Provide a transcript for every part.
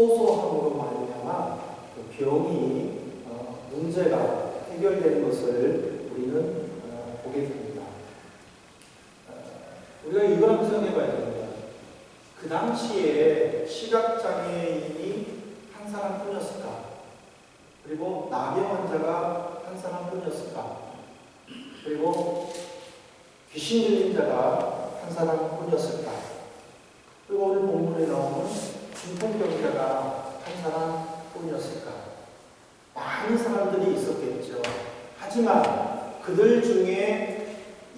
호소함으로 말미암아 그 병이 어, 문제가 해결되는 것을 우리는 어, 보게 됩니다. 어, 우리가 이걸 한번 생각해 봐야 됩니다. 그 당시에 시각장애인이 한 사람뿐이었을까? 그리고 나병 환자가 한 사람뿐이었을까? 그리고 귀신 들린 자가 한 사람뿐이었을까? 그리고 오늘 본문에 나오는 중풍병자가 한 사람 뿐이었을까? 많은 사람들이 있었겠죠. 하지만 그들 중에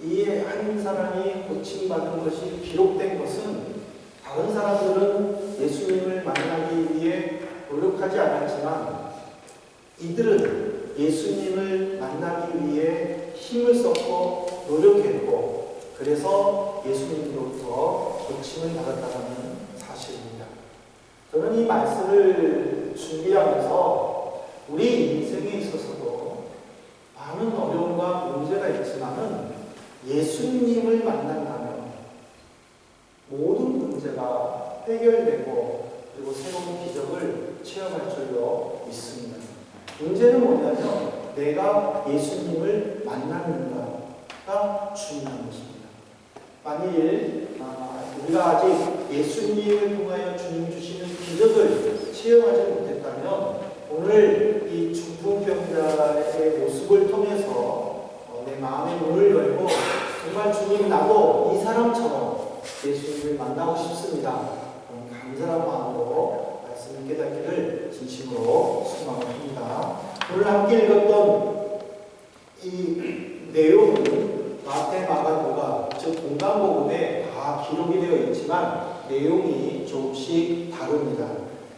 이 한 사람이 고침받은 것이 기록된 것은 다른 사람들은 예수님을 만나기 위해 노력하지 않았지만 이들은 예수님을 만나기 위해 힘을 썼고 노력했고 그래서 예수님으로부터 고침을 받았다는 사실입니다. 저는 이 말씀을 준비하면서 우리 인생에 있어서도 많은 어려움과 문제가 있지만은 예수님을 만난다면 모든 문제가 해결되고 그리고 새로운 기적을 체험할 줄로 믿습니다. 문제는 뭐냐면 내가 예수님을 만났는가가 중요한 것입니다. 만일 아, 우리가 아직 예수님을 통하여 주님 주시는 기적을 체험하지 못했다면 오늘 이 중풍병자의 모습을 통해서 어, 내 마음의 문을 열고 정말 주님 나도 이 사람처럼 예수님을 만나고 싶습니다. 간절한 마음으로 말씀을 깨닫기를 진심으로 소망합니다. 오늘 함께 읽었던 이 내용은 마태, 마가, 누가 즉 공간복음에 다 기록이 되어 있지만 내용이 조금씩 다릅니다.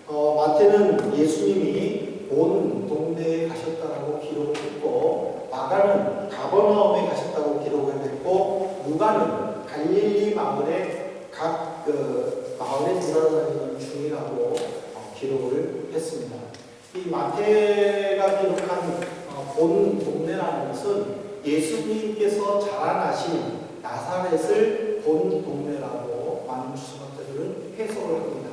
어, 마태는 예수님이 본 동네에 가셨다라고 기록을 했고 마가는 가버나움에 가셨다고 기록을 했고 누가는 갈릴리 마을에 각 그, 마을에 돌아다니는 중이라고 어, 기록을 했습니다. 이 마태가 기록한 어, 본 동네라는 것은 예수님께서 자라나신 나사렛을 본 동네라고 많은 주석학자들은 해석을 합니다.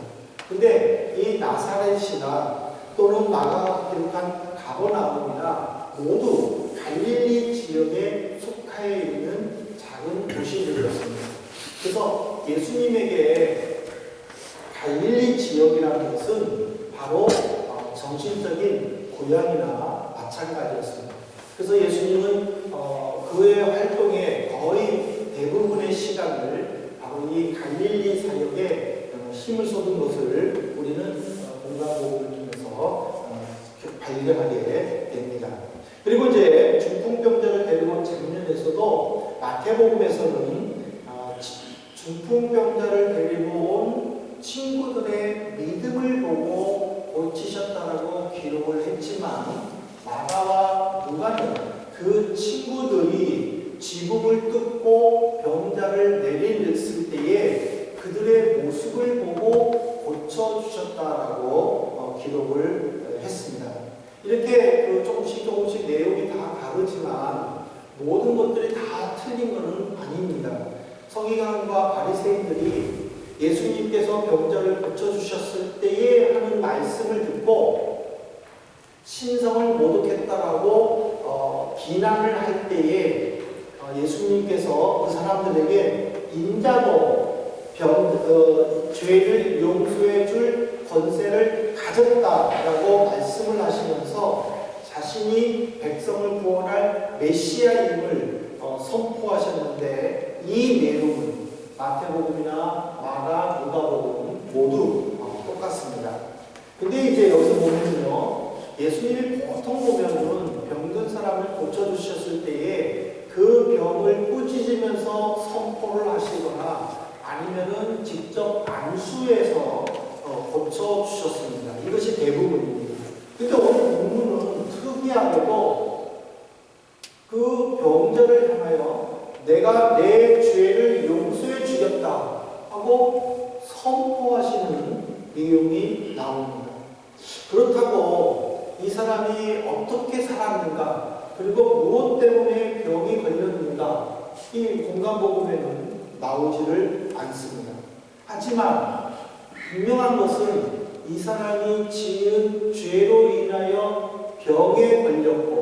근데 이 나사렛이나 또는 마가가 기록한 가버나움이나 모두 갈릴리 지역에 속하여 있는 작은 도시들이었습니다. 그래서 예수님에게 갈릴리 지역이라는 것은 바로 어, 정신적인 고향이나 마찬가지였습니다. 그래서 예수님은 어, 그의 활동의 거의 대부분의 시간을 바로 이 갈릴리 사역에 어, 힘을 쏟은 것을 우리는 어, 공간복음을 통해서 어, 발견하게 됩니다. 그리고 이제 중풍병자를 데리고 온 장면에서도 마태복음에서는 어, 중풍병자를 데리고 온 친구들의 믿음을 보고 기록을 했지만 마가와 누가는 그 친구들이 지붕을 뜯고 병자를 내리냈을 때에 그들의 모습을 보고 고쳐주셨다라고 어, 기록을 했습니다. 이렇게 그 조금씩 조금씩 내용이 다 다르지만 모든 것들이 다 틀린 것은 아닙니다. 서기관과 바리새인들이 예수님께서 병자를 고쳐주셨을 때에 하는 말씀을 듣고 신성을 모독했다라고 어, 비난을 할 때에 어, 예수님께서 그 사람들에게 인자도 병, 어, 죄를 용서해 줄 권세를 가졌다라고 말씀을 하시면서 자신이 백성을 구원할 메시아임을 어, 선포하셨는데 이 내용은 마태복음이나 마가, 누가복음 모두 어, 똑같습니다. 근데 이제 여기서 보면요, 예수님이 보통 보면은 병든 사람을 고쳐주셨을 때에 그 병을 꾸짖으면서 선포를 하시거나 아니면은 직접 안수해서 어, 고쳐주셨습니다. 이것이 대부분입니다. 근데 오늘 본문은 특이하게도 그 병자를 향하여 내가 내 죄를 용서해 주겠다 하고 선포하시는 내용이 나옵니다. 그렇다고 이 사람이 어떻게 살았는가 그리고 무엇 때문에 병이 걸렸는가 이 공간복음에는 나오지를 않습니다. 하지만 분명한 것은 이 사람이 지은 죄로 인하여 병에 걸렸고 그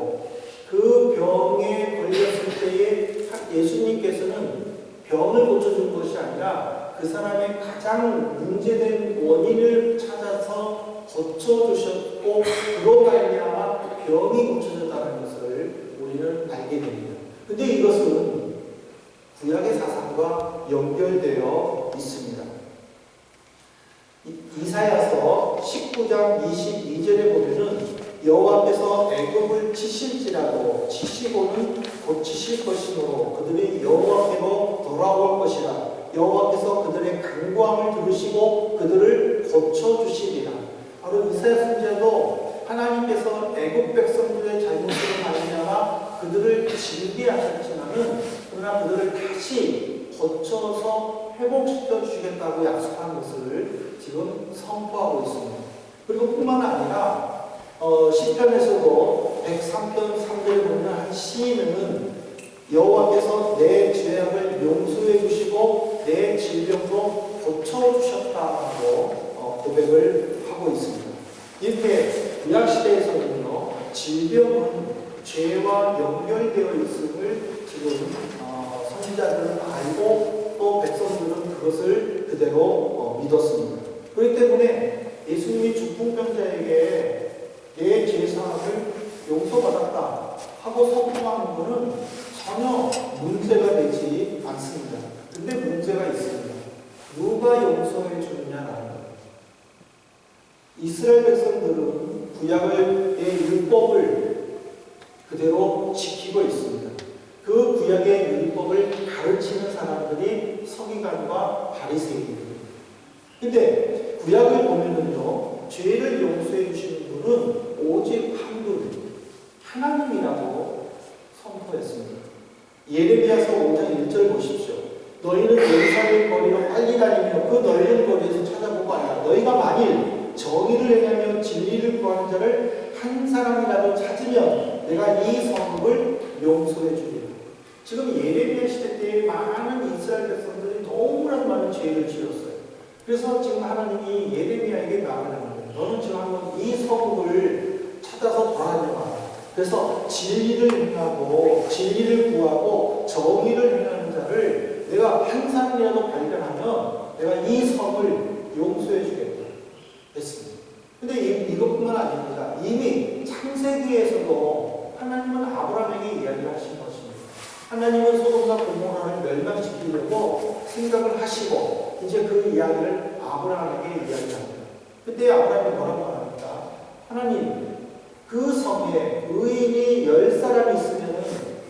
병에 걸렸을 때에 예수님께서는 병을 고쳐준 것이 아니라 그 사람의 가장 문제된 원인을 찾아서 고쳐주셨고 그로 말미암아 병이 고쳐졌다는 것을 우리는 알게 됩니다. 근데 이것은 구약의 사상과 연결되어 있습니다. 이- 이사야서 19장 22절에 보면은 여호와께서 애굽을 치실지라도 치시고는 곧 치실 것이므로 그들이 여호와께로 돌아올 것이라 여호와께서 그들의 간구함을 들으시고 그들을 고쳐 주시리라. 바로 이사야 선지자도 하나님께서 애굽 백성들의 잘못으로 말미암아 그들을 징계하셨지만은 그러나 그들을 다시 고쳐서 회복시켜 주시겠다고 약속한 것을 지금 선포하고 있습니다. 그리고 뿐만 아니라 어, 시편에서도 103편 3절에 보면 한 시인은 여호와께서 내 죄악을 용서해 주시고 내 질병도 고쳐 주셨다고 어, 고백을 하고 있습니다. 이렇게 구약 시대에서는요 질병은 죄와 연결되어 있음을 지금 어, 선지자들은 알고 또 백성들은 그것을 그대로 어, 믿었습니다. 그렇기 때문에 예수님이 중풍병자에게 용서받았다 하고 선포하는 것은 전혀 문제가 되지 않습니다. 근데 문제가 있습니다. 누가 용서해 주느냐라는. 이스라엘 백성들은 구약의 율법을 그대로 지키고 있습니다. 그 구약의 율법을 가르치는 사람들이 서기관과 바리새인입니다. 근데 구약을 보면은요, 죄를 용서해 주시는 분은 오직 한 분, 하나님이라고 선포했습니다. 예레미야서 5장 1절 보십시오. 너희는 예루살렘 거리로 빨리 다니며 그 넓은 거리에서 찾아보고 아니라 너희가 만일 정의를 행하며 진리를 구하는 자를 한 사람이라도 찾으면 내가 이 성읍을 용서해 주리라. 지금 예레미야 시대 때 많은 이스라엘 백성들이 너무나도 많은 죄를 지었어요. 그래서 지금 하나님이 예레미야에게 말을 하는 거예요. 너는 지금 한번 이 성읍을 찾아서 돌아다녀봐. 그래서 진리를 행하고 진리를 구하고 정의를 행하는 자를 내가 한 사람이라도 발견하면 내가 이 성을 용서해 주겠다. 했습니다. 근데 이, 이것뿐만 아닙니다. 이미 창세기에서도 하나님은 아브라함에게 이야기를 하신 것입니다. 하나님은 소돔과 고모라를 멸망시키려고 생각을 하시고 이제 그 이야기를 아브라함에게 이야기합니다. 그때 아브라함이 뭐라고 합니까? 하나님 그 성에 의인이 열 사람이 있으면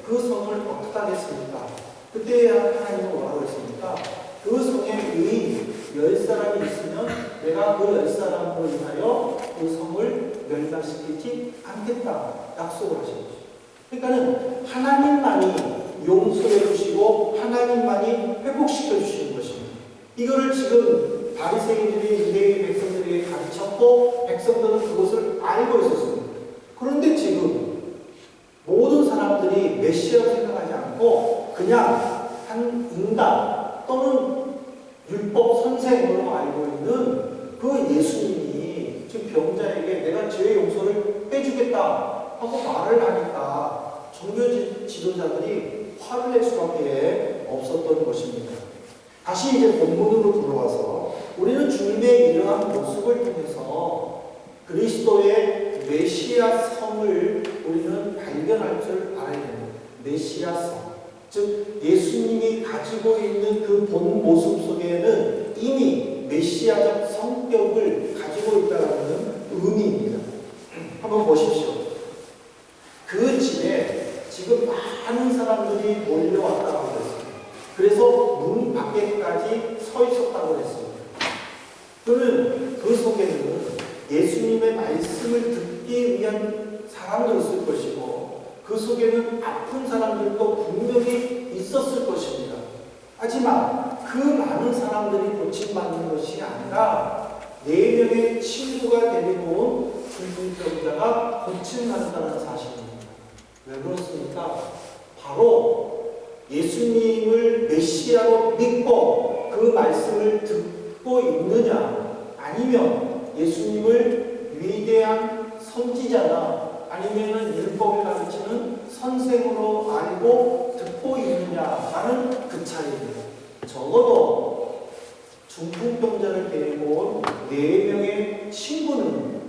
그 성을 어떻게 하겠습니까? 그때 하나님은 뭐라고 했습니까? 그 성에 의인 열 사람이 있으면 내가 그 열 사람으로 인하여 그 성을 멸망시키지 않겠다 약속을 하신 거죠. 그러니까는 하나님만이 용서해 주시고 하나님만이 회복시켜 주시는 것입니다. 이거를 지금 바리새인들이 유대인 백성들에게 가르쳤고 백성들은 그것을 알고 있었습니다. 그런데 지금 모든 사람들이 메시아를 생각하지 않고 그냥 한 인간 또는 율법 선생으로 알고 있는 그 예수님이 지금 병자에게 내가 죄의 용서를 해주겠다 하고 말을 하니까 종교 지- 지도자들이 화를 낼 수밖에 없었던 것입니다. 다시 이제 본문으로 돌아와서 우리는 주님의 이러한 모습을 통해서 그리스도의 메시아 성을 우리는 발견할 줄 알아야 됩니다. 메시아 성. 즉, 예수님이 가지고 있는 그 본 모습 속에는 이미 메시아적 성격을 가지고 있다는 의미입니다. 한번 보십시오. 그 집에 지금 많은 사람들이 몰려왔다고 그랬습니다. 그래서 문 밖에까지 서 있었다고 그랬습니다. 그러면 그 속에는 위대한 사람도 있을 것이고 그 속에는 아픈 사람들도 분명히 있었을 것입니다. 하지만 그 많은 사람들이 고침받는 것이 아니라 네 명의 친구가 데리고 온 중풍병자가 고침받는다는 사실입니다. 왜 그렇습니까? 바로 예수님을 메시아로 믿고 그 말씀을 듣고 있느냐 아니면 예수님을 위대한 선지자나 아니면 율법을 가르치는 선생으로 알고 듣고 있느냐라는 그 차이입니다. 적어도 중풍병자를 데리고 온네 명의 친구는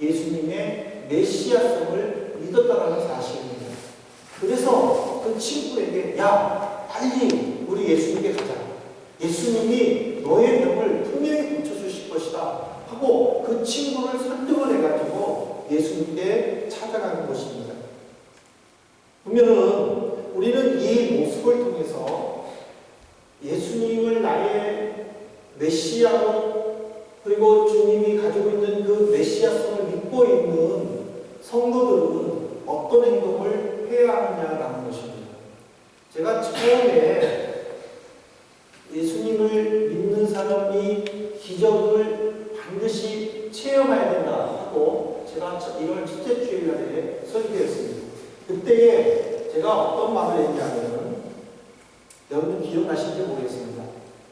예수님의 메시아성을 믿었다라는 사실입니다. 그래서 그 친구에게 야 빨리 우리 예수님께 가자. 예수님이 너의 병을 분명히 고쳐주실 것이다 하고 그 친구를 설득을 해가지고 예수님께 찾아가는 것입니다. 보면은 우리는 이 모습을 통해서 예수님을 나의 메시아로 그리고 주님이 가지고 있는 그 메시아성을 믿고 있는 성도들은 어떤 행동을 해야 하느냐라는 것입니다. 제가 처음에 예수님을 믿는 사람이 기적을 체험해야 된다 하고 제가 1월 첫째 주일날에 설교했습니다. 그때에 제가 어떤 말을 했냐면 여러분 기억나실지 모르겠습니다.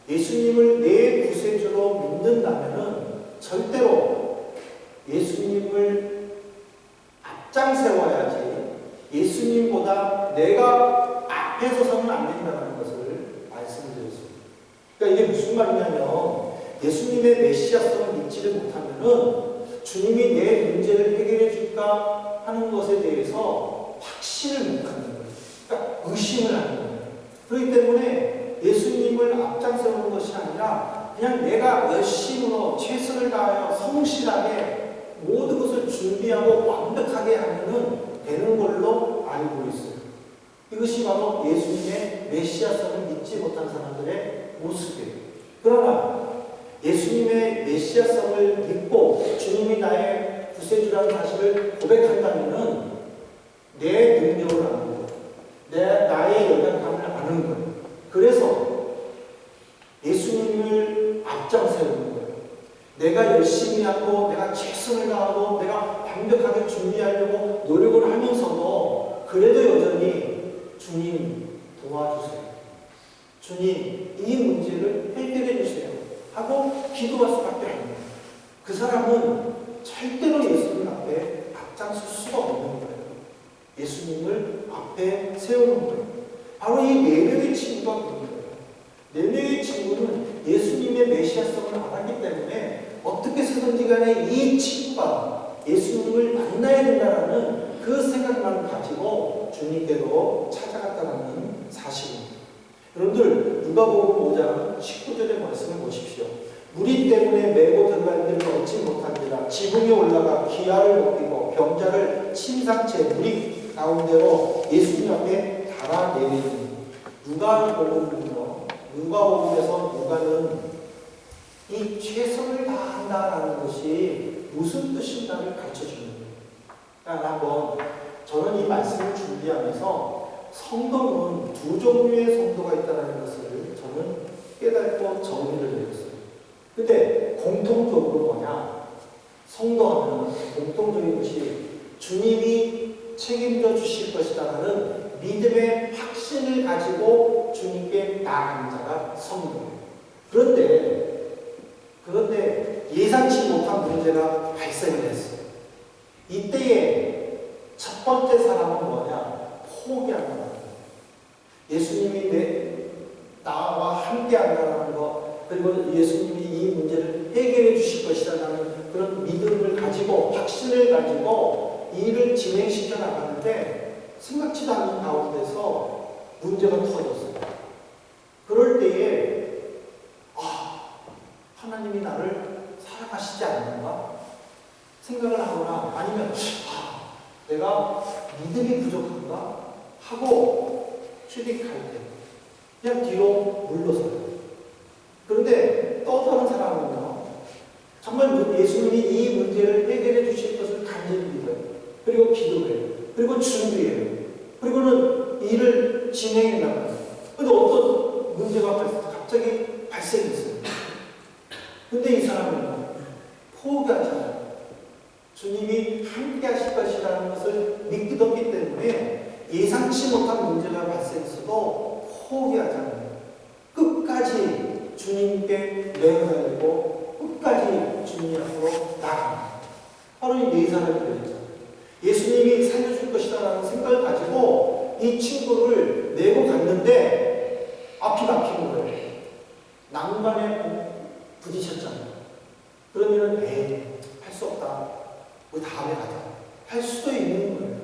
예수님을 내 구세주로 믿는다면은 절대로 예수님을 앞장 세워야지 예수님보다 내가 앞에 서서는 안 된다는 것을 말씀드렸습니다. 그러니까 이게 무슨 말이냐면 예수님의 메시아성을 믿지를 못하면은 주님이 내 문제를 해결해 줄까 하는 것에 대해서 확신을 못 갖는 거예요. 그러니까 의심을 하는 거예요. 그렇기 때문에 예수님을 앞장세우는 것이 아니라 그냥 내가 열심으로 최선을 다하여 성실하게 모든 것을 준비하고 완벽하게 하면은 되는 걸로 알고 있어요. 이것이 바로 예수님의 메시아성을 믿지 못한 사람들의 모습이에요. 그러나 예수님의 메시아성을 믿고 주님이 나의 구세주라는 사실을 고백한다면은 내 능력을 아는 거예요. 내 나의 연약함을 아는 거예요. 그래서 예수님을 앞장세우는 거예요. 내가 열심히 하고 내가 최선을 다하고 내가 완벽하게 준비하려고 노력을 하면서도 그래도 여전히 주님 도와주세요. 주님 이 문제를 해결해 주세요. 하고 기도할 수밖에 없는. 그 사람은 절대로 예수님 앞에 앞장설 수가 없는 거예요. 예수님을 앞에 세우는 거예요. 바로 이네 명의 친구가 그런 거예요. 네 명의 친구는 예수님의 메시아성을 알았기 때문에 어떻게 해서든지 간에 이 친구가 예수님을 만나야 된다는 그 생각만 가지고 주님께로 찾아갔다는 사실입니다. 여러분들 누가복음 5장 19절의 말씀을 보십시오. 무리 때문에 메고 들어갈 데를 얻지 못한지라 지붕에 올라가 기아를 먹이고 병자를 침상채 무리 가운데로 예수님 앞에 달아내리니 누가복음은요. 누가복음에서 누가는 이 최선을 다한다라는 것이 무슨 뜻인가를 가르쳐 주는 거예요. 그러니까 한번 저는 이 말씀을 준비하면서 성도는 두 종류의 성도가 있다는 것을 저는 깨닫고 정리를 내렸어요. 근데 공통적으로 뭐냐? 성도하면 공통적인 것이 주님이 책임져 주실 것이다라는 믿음의 확신을 가지고 주님께 나아가는 자가 성도예요. 그런데 그런데 예상치 못한 문제가 발생을 했어요. 이때에 첫 번째 사람은 뭐냐? 포기한다는 거예요. 예수님이 내, 나와 함께 한다는 것, 그리고 예수님이 이 문제를 해결해 주실 것이라는 그런 믿음을 가지고, 확신을 가지고 이 일을 진행시켜 나가는데 생각지도 않는 가운데서 문제가 터졌어요. 그럴 때에, 아, 하나님이 나를 사랑하시지 않는가? 생각을 하거나 아니면, 아, 내가 믿음이 부족한가? 하고 취직할 때 그냥 뒤로 물러서요. 그런데 또 다른 사람은요. 정말 예수님이 이 문제를 해결해 주실 것을 간절히 믿어요. 그리고 기도해요. 그리고 준비해요. 그리고는 일을 진행해 나가요. 근데 어떤 문제가 발- 갑자기 발생했어요. 근데 이 사람은 포기하잖아요. 주님이 함께 하실 것이라는 것을 믿었기 때문에 예상치 못한 문제가 발생했어도 포기하잖아요. 끝까지 주님께 매어달리고 끝까지 주님 앞으로 나갑니다. 바로 이네 사람이 그랬죠. 예수님이 살려줄 것이다라는 생각을 가지고 이 친구를 내고 갔는데 앞이 막힌 거예요. 난간에 부딪혔잖아요. 그러면 에이 할 수 없다. 우리 다음에 가자. 할 수도 있는 거예요.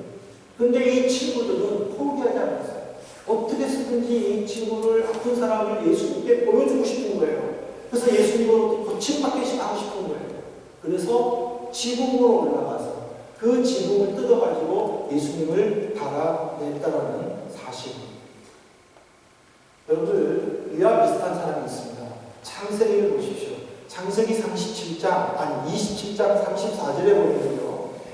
근데 이 친구들은 포기하지 않았어요. 어떻게 쓰든지 이 친구를 아픈 사람을 예수님께 보여주고 싶은 거예요. 그래서 예수님으로 고침받게 하고 싶은 거예요. 그래서 지붕으로 올라가서 그 지붕을 뜯어가지고 예수님을 달아냈다라는 사실입니다. 여러분들 이와 비슷한 사람이 있습니다. 창세기를 보십시오. 창세기 37장, 아니 27장 34절에 보면요.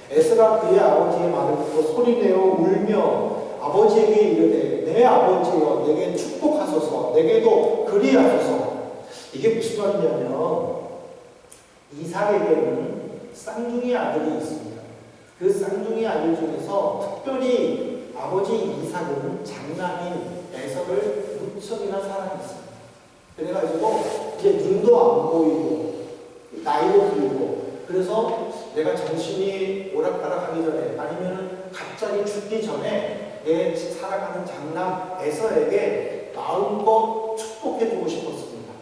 에스가 그의 아버지의 말을 듣고 소리내어 울며 아버지에게 이르되 내 아버지여 내게 축복하소서 내게도 그리하소서 이게 무슨 말이냐면 이삭에게는 쌍둥이 아들이 있습니다. 그 쌍둥이 아들 중에서 특별히 아버지 이삭은 장남인 에서를 무척이나 사랑했습니다. 그래가지고 이제 눈도 안 보이고 나이도 들고 그래서 내가 정신이 오락가락하기 전에 아니면은 갑자기 죽기 전에 내 사랑하는 장남 에서에게 마음껏 축복해 주고 싶었습니다.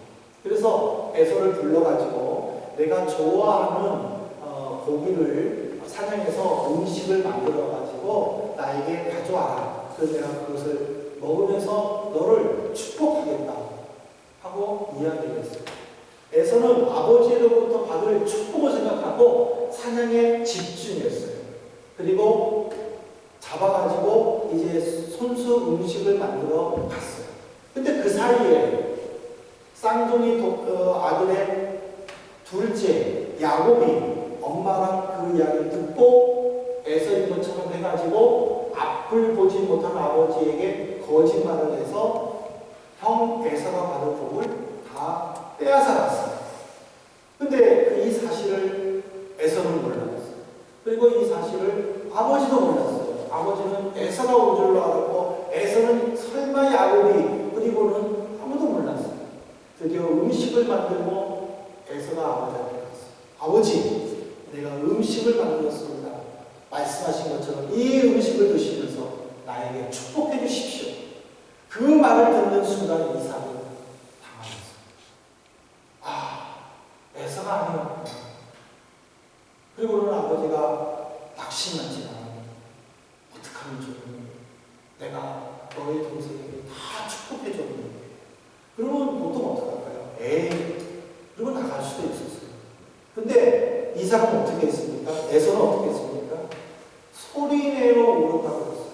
그래서 에서를 불러가지고 내가 좋아하는 어, 고기를 사냥해서 음식을 만들어가지고 나에게 가져와라. 그래서 내가 그것을 먹으면서 너를 축복하겠다 하고 이야기를 했어요. 에서는 아버지로부터 받을 축복을 생각하고 사냥에 집중했어요. 그리고 잡아가지고 이제 손수 음식을 만들어 갔어요. 근데 그 사이에 쌍둥이 도- 어, 아들의 둘째 야곱이 엄마랑 그 이야기를 듣고 에서인 것처럼 해가지고 앞을 보지 못한 아버지에게 거짓말을 해서 형 에서가 받을 복을 다 빼앗아갔어요. 근데 그 이 사실을 에서는 몰랐어요. 그리고 이 사실을 아버지도 몰랐어요. 아버지는 에서가 온 줄로 알았고 에서는 설마 야곱이 그리고는 아무도 몰랐어요. 드디어 음식을 만들고 에서가 아버지한테 갔어요. 아버지, 내가 음식을 만들었습니다. 말씀하신 것처럼 이 음식을 드시면서 나에게 축복해 주십시오. 그 말을 듣는 순간 이삭은 당황했어요. 아, 에서가 아니었구나. 그리고는 아버지가 낙심하지 않아. 어떡하면 좋니? 내가 너의 동생에게 다 축복해 줬는데. 그러면 보통 어떡할까요? 에이, 그리고 나갈 수도 있었어요. 근데 이삭은 어떻게 했습니까? 에서는 어떻게 했습니까? 소리내어 울었다고 했어요.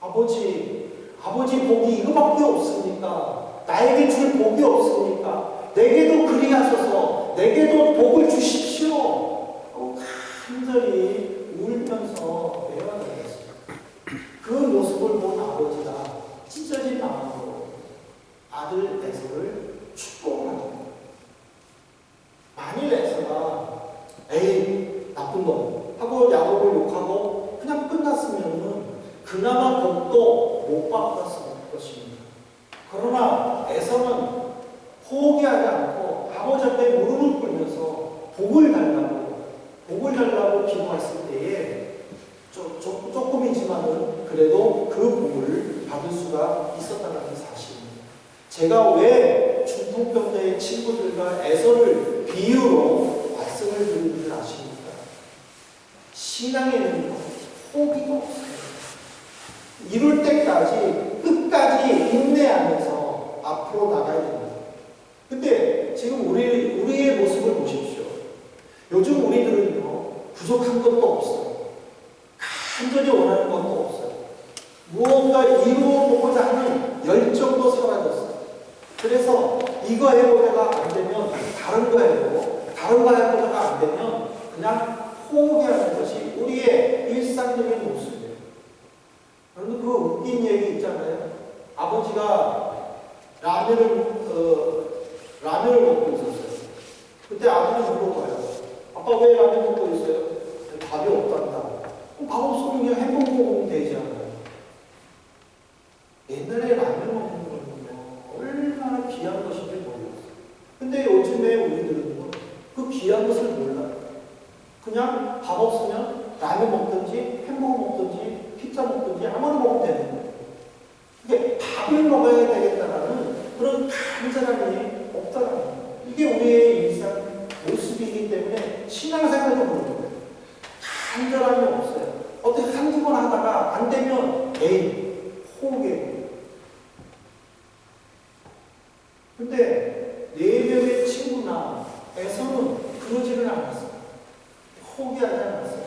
아버지, 아버지 복이 이거밖에 없습니까? 나에게 줄 복이 없습니까? 내게도 그리하소서, 내게도 복을 주십시오. 하고 간절히 울면서 애원하였어요. 그 모습을 본 아버지가 찢어진 마음으로 아들 에서를 축복합니다. 만일 에서가 에이 나쁜 놈 하고 야곱을 욕하고 그냥 끝났으면은 그나마 복도 못 받았을 것입니다. 그러나 에서는 포기하지 않고 아버지 앞에 무릎을 꿇면서 복을 달라고 복을 달라고 기도했을 때에 조, 조, 조금이지만은 그래도 그 복을 받을 수가 있었다는 사실입니다. 제가 왜 중풍병자의 친구들과 에서를 비유로 말씀을 드리는 줄 아십니까? 신앙에는 포기가 없어요. 이룰 때까지 끝까지 인내하면서 앞으로 나가야 됩니다. 근데 지금 우리, 우리의 모습을 보십시오. 요즘 우리들은요, 부족한 것도 없어요. 간절히 원하는 것도 없어요. 무언가 이루어 보고자 하는 열정도 사라졌어요. 그래서 이거 해보다가 안 되면 다른 거 해보고, 다른 거 해보다가 안 되면 그냥 포기하는 것이 우리의 일상 웃긴 얘기 있잖아요. 아버지가 라면을 어, 라면을 먹고 있었어요. 그때 아들이 물어봐요. 아빠 왜 라면 먹고 있어요? 밥이 없단다. 그럼 밥 없으면 그냥 햄버거 먹으면 되지 않아요? 옛날에 라면 먹는 거는요 얼마나 귀한 것인지 몰랐어요. 근데 요즘에 우리들은요 그 귀한 것을 몰라요. 그냥 밥 없으면 라면 먹든지 햄버거 먹든지 피자 먹든지 아무나 먹으면 되는 거예요. 이게 밥을 먹어야 되겠다라는 그런 간절함이 없다라는 거예요. 이게 우리의 일상 모습이기 때문에 신앙생활도 그런 거예요. 간절함이 없어요. 어떻게 한두 번 하다가 안 되면 에이, 포기해. 근데 네 명의 친구나에서는 그러지는 않았어요. 포기하지 않았어요.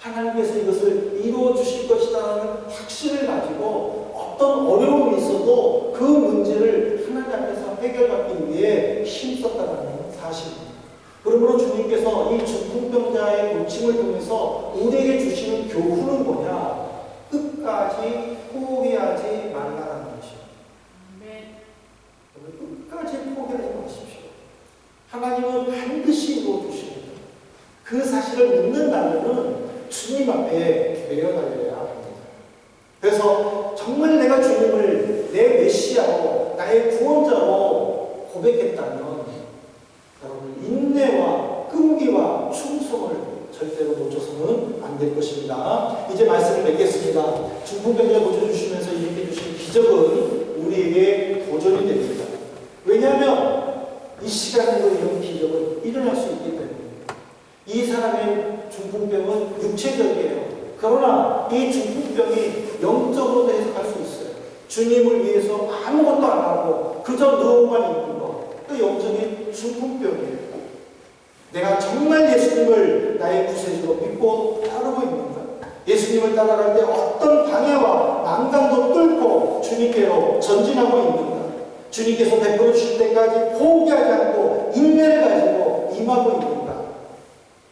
하나님께서 이것을 이루어 주실 것이라는 확신을 가지고 어떤 어려움이 있어도 그 문제를 하나님 앞에서 해결받기 위해 힘썼다는 사실입니다. 그러므로 주님께서 이 중풍병자의 고침을 통해서 우리에게 주시는 교훈은 뭐냐? 끝까지 말라는 것이요. 포기하지 마십시오. 하나님은 반드시 이루어 주십니다. 그 사실을 믿는다면 주님 앞에 내려달려야 합니다. 그래서 정말 내가 주님을 내 메시아로 나의 구원자로 고백했다면 여러분 인내와 끈기와 충성을 절대로 놓쳐서는 안 될 것입니다. 이제 말씀을 맺겠습니다. 중풍병자 고쳐주시면서 이렇게 주신 기적은 우리에게 도전이 됩니다. 왜냐하면 이 시간에도 이런 기적은 일어날 수 있기 때문에 이 사람의 중풍병은 육체적이에요. 그러나 이 중풍병이 영적으로도 해석할 수 있어요. 주님을 위해서 아무것도 안 하고 그저 누워만 있는 것. 그 영적인 중풍병이에요. 내가 정말 예수님을 나의 구세주로 믿고 따르고 있는가? 예수님을 따라갈 때 어떤 방해와 난간도 뚫고 주님께로 전진하고 있는가? 주님께서 베풀어 주실 때까지 포기하지 않고 인내를 가지고 임하고 있는가?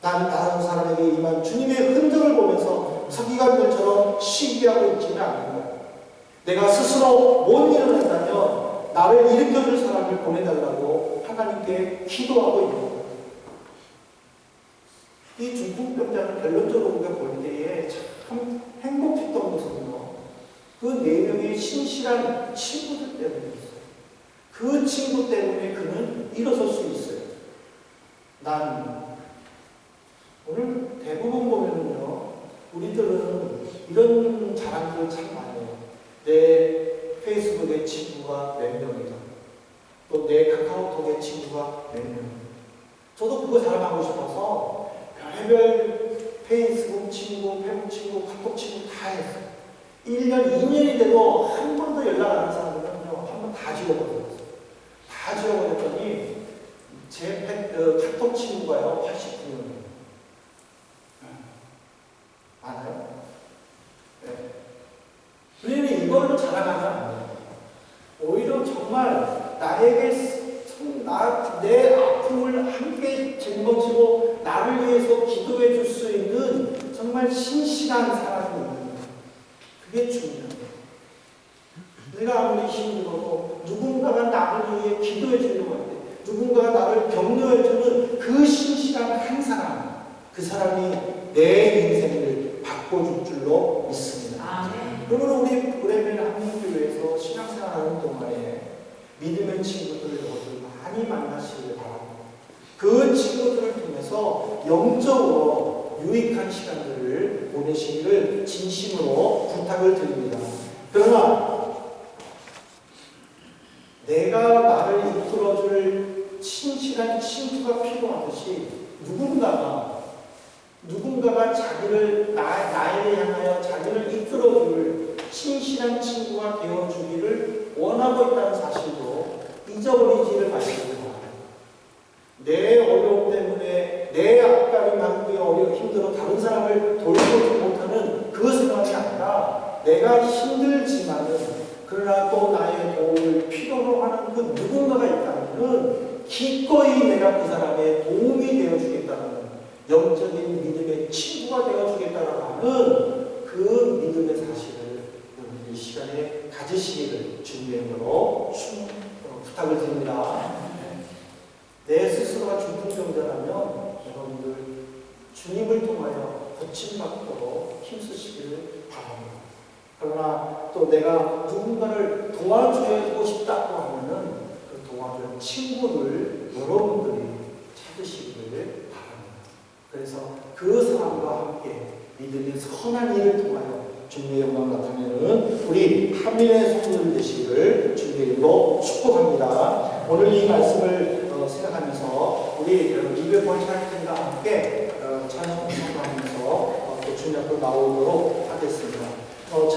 나는 다른 사람에게 임한 주님의 흔적을 보면서 서기관들처럼 시기하고 있지는 않는가? 내가 스스로 못 일어난다면 나를 일으켜줄 사람을 보내달라고 하나님께 기도하고 있는가? 이 중풍 병자는 결론적으로 우리가 볼 때에 참 행복했던 것은요. 그 네 명의 신실한 친구들 때문이었어요. 그 친구 때문에 그는 일어설 수 있어요. 난 오늘 대부분 보면은요, 우리들은 이런 자랑들을 참 많이 해요. 내 페이스북의 친구가 몇 명이다. 또 내 카카오톡의 친구가 몇 명이다. 저도 그거 자랑하고 싶어서 별의별 페이스북 친구, 페북 친구, 카톡 친구 다 했어요. 1년, 2년이 돼도 한 번도 연락 안 하는 사람들은요, 한 번 다 지워버렸어요. 다 지워버렸더니 제 페, 어, 카톡 친구가요, 89명이에요. 많아요? 네. 왜냐면 이걸로 자랑하면 안 돼요. 오히려 정말 나에게 나, 내 아픔을 함께 짊어지고 나를 위해서 기도해 줄 수 있는 정말 신실한 사람이 있는 거예요. 그게 중요해요. 내가 아무리 힘들어도 누군가가 나를 위해 기도해 주려고 할 때, 누군가가 나를 격려해 주는 그 신실한 한 사람, 그 사람이 내 인생을 바꿔줄 줄로 믿습니다. 그러므로 우리 브레멘 한국교회에서 신앙생활하는 동안에 믿음의 친구들을 여러분 많이 만나시길 바랍니다. 그 친구들을 통해서 영적으로 유익한 시간들을 보내시기를 진심으로 부탁을 드립니다. 그러나 내가 나를 이끌어줄 친실한 친구가 필요하듯이 누군가가 누군가가 자기를 나, 나를 향하여 자기를 이끌어줄 신실한 친구가 되어주기를 원하고 있다는 사실도 잊어버리지를 바랍니다. 내 어려움 때문에 내 앞가림 만기 어려 힘들어 다른 사람을 돌보지 못하는 그 생각이 아니라 내가 힘들지만은 그러나 또 나의 도움을 필요로 하는 그 누군가가 있다면은 기꺼이 내가 그 사람의 도움이 되어주겠다는 영적인 믿음의 친구가 되어주겠다는 그 믿음의 사실을 여러분 이 시간 시간에 가지시기를 주님의 이름으로 축- 어, 부탁을 드립니다. 내 스스로가 중풍병자라면 여러분들 주님을 통하여 고침받도록 힘쓰시기를 바랍니다. 그러나 또 내가 누군가를 도와주고 싶다고 하면은 그 도와줄 친구를 여러분들이 찾으시기를 바랍니다. 그래서 그 사람과 함께 믿음의 선한 일을 통하여 주님의 영광 나타내는 우리 한민의 성도들 되시기를 주님의 이름으로 축복합니다. 오늘 이 말씀을 어, 생각하면서 우리 이백 번 찬양팀과 함께 어, 찬양 공성하면서 어, 또 주님 앞으로 나오도록 하겠습니다. 어,